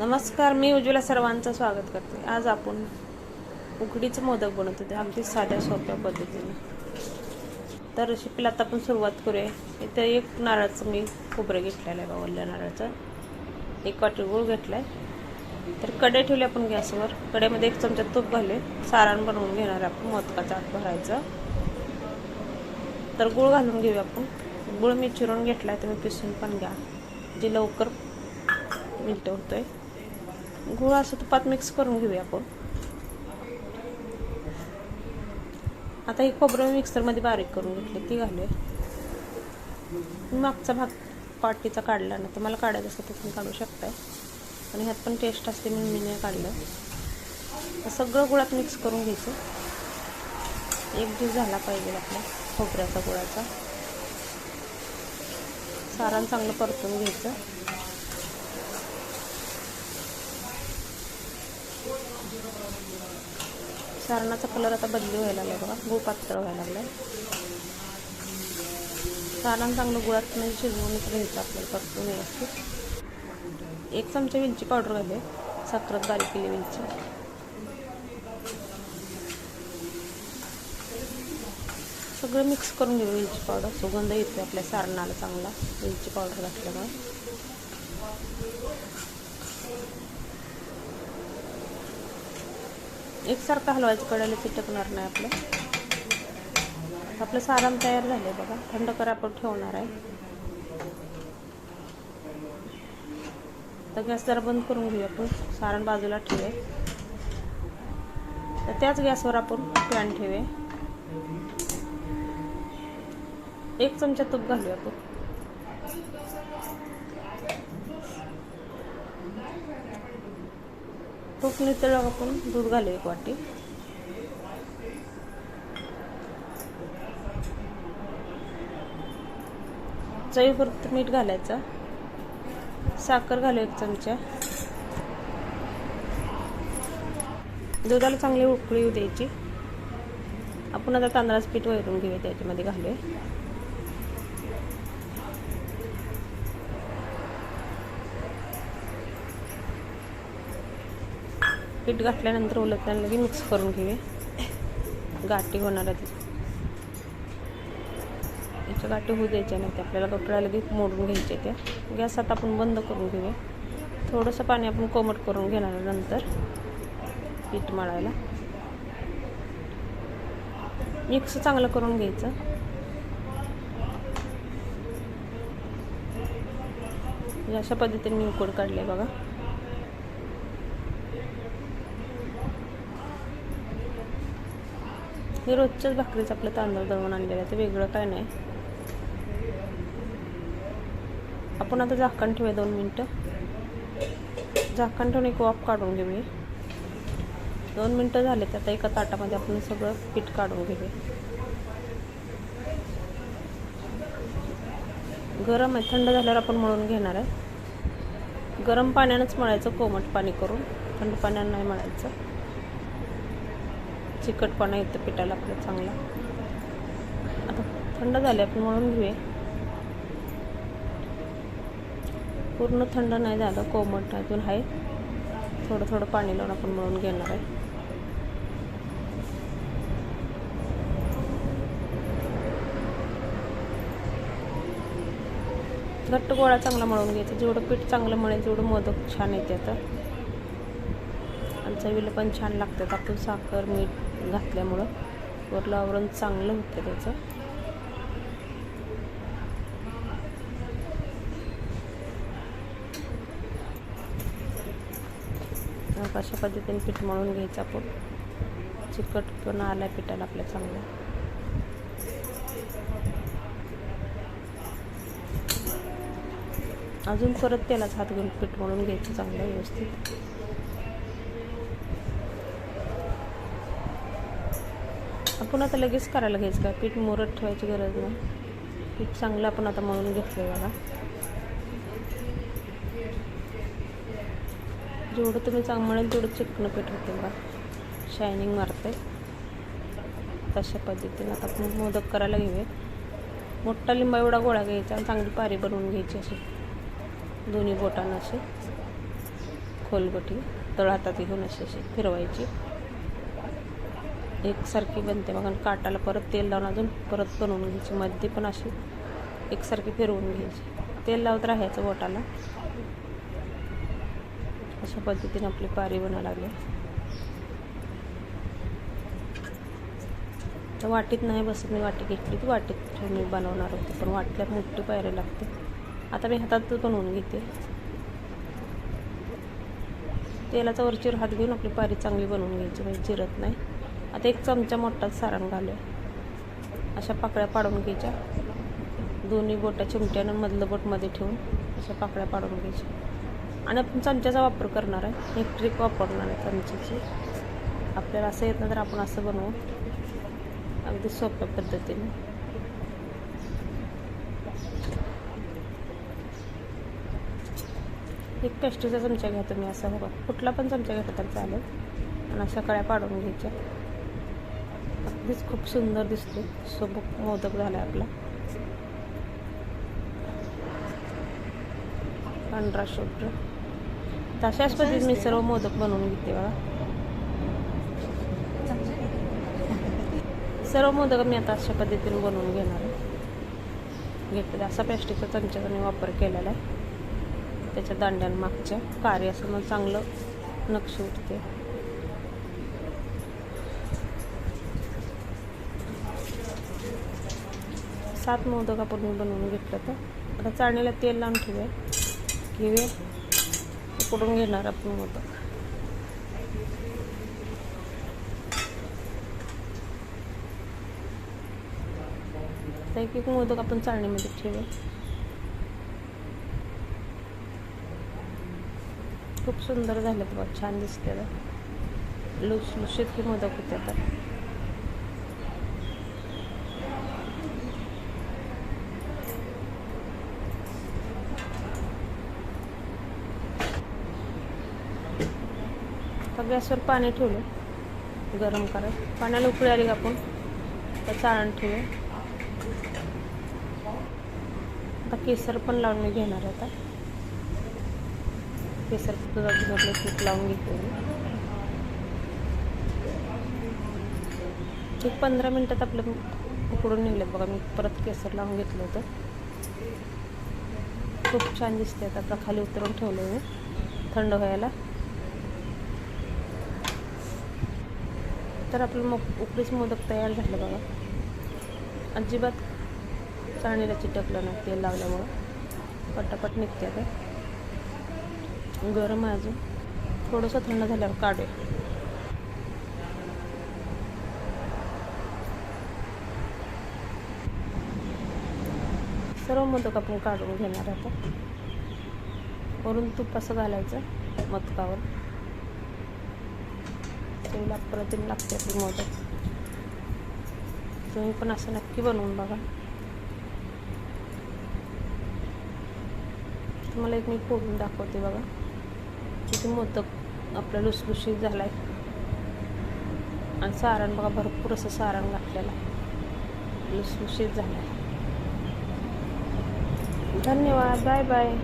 नमस्कार मी उज्ज्वला सर्वांचं स्वागत करते. आज आपण उकडीचं मोदक बनवत होते. अगदी साध्या सोप्या पद्धतीने. तर रेसिपीला आता आपण सुरुवात करूया. इथं एक नारळाचं मी खोबरं घेतलेलं आहे बावल्या नारळाचं. एक वाटी गूळ घेतला आहे तर कडे ठेवले आपण गॅसवर. कडेमध्ये एक चमचा तूप घाले सारण बनवून घेणार आहे आपण मोदकाचा आत भरायचं. तर गूळ घालून घेऊया आपण. गूळ मी चिरून घेतला आहे तुम्ही पिसून पण घ्या. जे लवकर मिल्ट होतोय. गुळ असं तुपात मिक्स करून घेऊया आपण. आता ही खोबरं मिक्सरमध्ये बारीक करून घेतली ती घालूया. मी मागचा भाग पाटीचा काढला ना तुम्हाला काढायचं असं तुम्ही काढू शकताय. आणि ह्यात पण टेस्ट असते म्हणून मी नाही काढलं. सगळं गुळात मिक्स करून घ्यायचं. एक दिवस झाला पाहिजे आपल्या खोबऱ्याचा गुळाचा. सारण चांगलं परतून घ्यायचं. सारणाचा कलर आता बदली व्हायला लागला बघा. गूळ पातळ व्हायला लागला. सारण चांगलं गुळात म्हणजे शिजवूनच घ्यायचं आपल्याला फक्त व्यवस्थित. एक चमचा विंची पावडर घाले साखरात बारीक केली विंची. सगळं मिक्स करून घेऊ विंची पावडर. सुगंध येते आपल्या सारणाला चांगला. वेलची पावडर घातल्यामुळे. एकसारखं हलवायचं कडायला चिटकणार नाही आपलं. आपलं सारण तयार झालं बघा. थंड करा आपण ठेवणार आहे. तर गॅस जरा बंद करून घेऊया आपण. सारण बाजूला ठेवूया. तर त्याच गॅसवर आपण पॅन ठेवूया. एक चमचा तूप घालूया आपण. तूप नितळ आपण दूध घालू एक वाटी. चवीपुरतं मीठ घालायचं. साखर घालू एक चमचा. दुधाला चांगली उकळी येऊ द्यायची. आपण आता तांदळाचं पीठ वैरून घेऊया त्याच्यामध्ये घालूया. पीठ घातल्यानंतर उलटताना लगे मिक्स करून घेऊया. गाठी होणार आहे याच्या गाठी होऊ द्यायच्या नाही आपल्याला कपड्या लगेच मोडून घ्यायच्या त्या. गॅस आता आपण बंद करून घेऊया. थोडंसं पाणी आपण कोमट करून घेणार नंतर. पीठ मळायला. मिक्स चांगलं करून घ्यायचं. अशा पद्धतीने मी उकड काढले बघा. मी रोजच्याच भाकरीचं आपलं तांदूळ दळून आणलेलं आहे ते वेगळं काय नाही. आपण आता झाकण ठेवूया दोन मिनटं. झाकण ठेवून एक वाफ काढून घेऊया. दोन मिनटं झाले तर आता एका ताटामध्ये आपण सगळं पीठ काढून घेऊया. गरम आहे थंड झाल्यावर आपण मळून घेणार आहे. गरम पाण्यानंच मळायचं कोमट पाणी करून. थंड पाण्यानं नाही मळायचं. चिकटपणा येतं पिठाला आपलं चांगला. आता थंड झाले आपण मळून घेऊया. पूर्ण थंड नाही झालं कोमट अजून आहे. थोडं थोडं पाणी लावून आपण मळून घेणार आहे. घट्ट गोळा चांगला मळून घ्यायचा. जेवढं पीठ चांगलं मळेल तेवढं मोदक छान येते आता. चवीला पण छान लागतात आपण साखर मीठ घातल्यामुळं. वरलं आवरण चांगलं होतं त्याचं. अशा पद्धतीने पीठ मळून घ्यायचं आपण. चिकटपणा आला पिठाला आपल्या चांगलं अजून परत त्यालाच हात घेऊन पीठ मळून घ्यायचं चांगलं व्यवस्थित. आपण आता लगेच करायला घ्यायचं का? पीठ मोरत ठेवायची गरज नाही. पीठ चांगलं आपण आता मळून घेतलं आहे बघा. जेवढं तुम्ही चांगलं मळेल तेवढं चिकणं पीठ होते बघा. शायनिंग मारते तशा पद्धतीने आता आपण मोदक करायला घेऊया मोठा लिंबा एवढा गोळा घ्यायचा आणि चांगली पारी बनवून घ्यायची अशी. दोन्ही बोटांना अशी. खोलगोटी. तळ हातात घेऊन अशी अशी फिरवायची. एकसारखी बनते मग काटाला परत तेल लावून अजून परत बनवून घ्यायची. मध्ये पण अशी एकसारखी फिरवून घ्यायची. तेल लावत राहायचं बोटाला. अशा पद्धतीने आपली पारी बनायला लागली. तर वाटीत नाही बसत मी वाटी घेतली ती वाटीत ठेवून मी बनवणार होते पण वाटल्या मोठी पायरी लागते. आता मी हातात बनवून घेते. तेलाचा वरचीवर हात घेऊन आपली पारी चांगली बनवून घ्यायची म्हणजे चिरत नाही. आता एक चमचा मोठाच सारण घालूया. अशा पाकळ्या पाडून घ्यायच्या. दोन्ही बोटा चिमट्यानं मधलं बोटमध्ये ठेवून अशा पाकळ्या पाडून घ्यायच्या. आणि आपण चमच्याचा वापर करणार आहे. एक ट्रिक वापरणार आहे चमच्याची. आपल्याला असं येत नाही तर आपण असं बनवू. अगदी सोप्या पद्धतीने. एक पेस्टीचा चमचा घ्या तुम्ही असा बघा. कुठला पण चमचा घेतला तर चालेल. आणि अशा कळ्या पाडून घ्यायच्या. अगदीच खूप सुंदर दिसतो. सोबत मोदक झाला आपला. पांढरा शुभ्र. तशाच पद्धतीत मी सर्व मोदक बनवून घेते बघा. सर्व मोदक मी आता अशा पद्धतीने बनवून घेणार आहे. घेतले असा प्लॅस्टिकचा चमच्याचा मी वापर केलेला आहे. त्याच्या दांड्यांमागच्या कार्य असं मग चांगलं नक्षी उठते. सात मोदक आपण मी बनवून घेतलं तर. आता चाळणीला तेल लावून ठेवूया. घेऊया. उकडून घेणार आपण मोदक. एक एक मोदक आपण चाळणीमध्ये ठेवूया. खूप सुंदर झालं बघ छान दिसते लुसलुशीत की मोदक होते तर आता. गॅसवर पाणी ठेवलं. गरम करत पाण्याला उकळी आली का आपण? तर चाळण ठेवू आता केसर पण लावून मी घेणार आता. केसर दुधाचं तूप लावून घेते मी. एक पंधरा मिनटात आपलं उकडून निघलं बघा. मी परत केसर लावून घेतलं होतं. खूप छान दिसते आता खाली उतरून ठेवलं मी. थंड व्हायला. तर आपलं मग उकडीच मोदक तयार झालं बघा. अजिबात चाळणीला चिटकलं नाही तेल लावल्यामुळं. पटापट निघते आता गरम आहे अजून. थोडंसं थंड झाल्यावर काढू. सर्व मोदक आपण काढून घेणार आता वरून तूप असं घालायचं मतकावर चवीला प्रतिम लागते आपली मोदक. तुम्ही पण असं नक्की बनवून बघा. तुम्हाला एक मी फोडून दाखवते बघा. किती मोदक आपला लुसलुशीत झाला आहे आणि सारण बघा भरपूर असं सारण घातलेलं आहे. लुसलुशीत झालं आहे धन्यवाद बाय बाय.